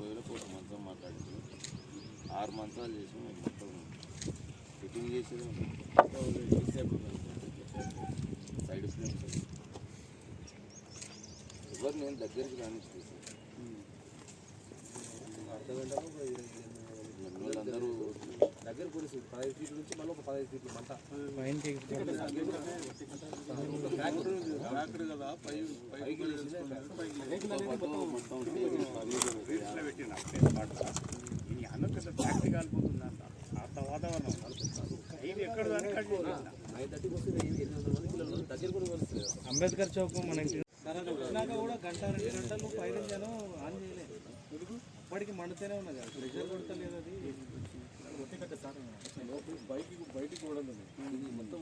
ముప్పై వేలకు ఒక మంచం మాట్లాడింది. ఆరు మంచాలు చేసి మేము మొత్తం ఫిట్టింగ్ చేసేది సైడ్ ఫ్రేమ్స్ ఎవరు నేను దగ్గరికి రానిస్తుంది వాళ్ళందరూ దగ్గర పోలీసు పదహైదు ఫీట్ల నుంచి మళ్ళీ ఒక పదహైదు ఫీట్లు మంట. మొత్తం ఈ అన్న పెద్ద ఫ్యాక్టరీ కాలిపోతుందంట అంత వాతావరణం ఇది ఎక్కడ అంబేద్కర్ చౌక్ మన ఇంటి వచ్చినాక కూడా గంట రెండు గంటలు పై నుంచాను ఆన్ చేయలేదు. అప్పటికి మండుతూనే ఉన్నది ప్రెషర్ కొడతలేదు అది. బయటికి బయటికి కూడా ఇది మొత్తం